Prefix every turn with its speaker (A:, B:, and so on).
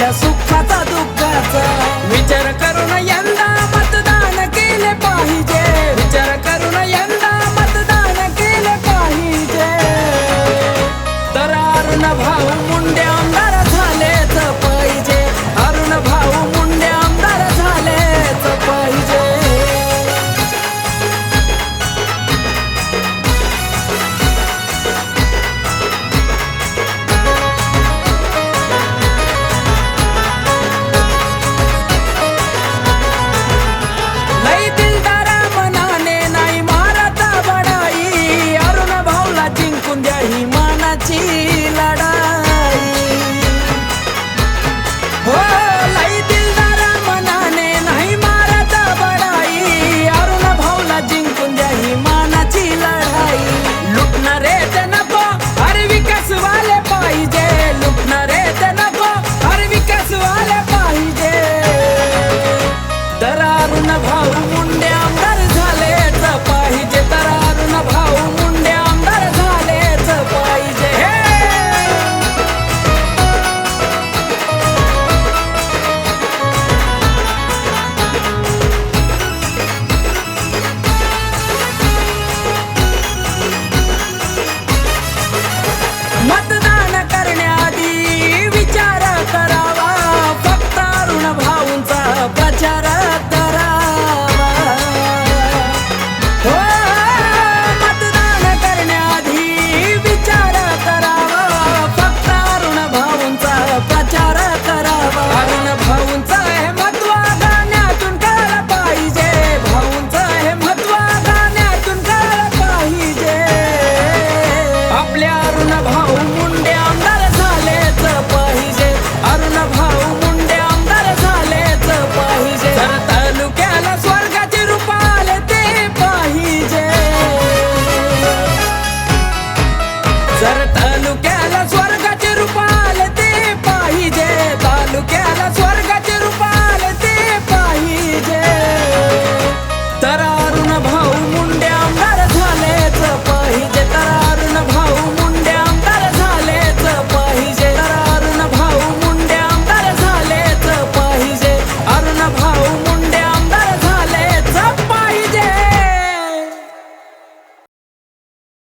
A: आपल्या सुखाचा दुःखाचा. विचार करून यंदा मतदान केले पाहिजे. विचार करून यंदा मतदान केले पाहिजे. तर अरुण भाऊ मुंड्या না ভাউ মন olhar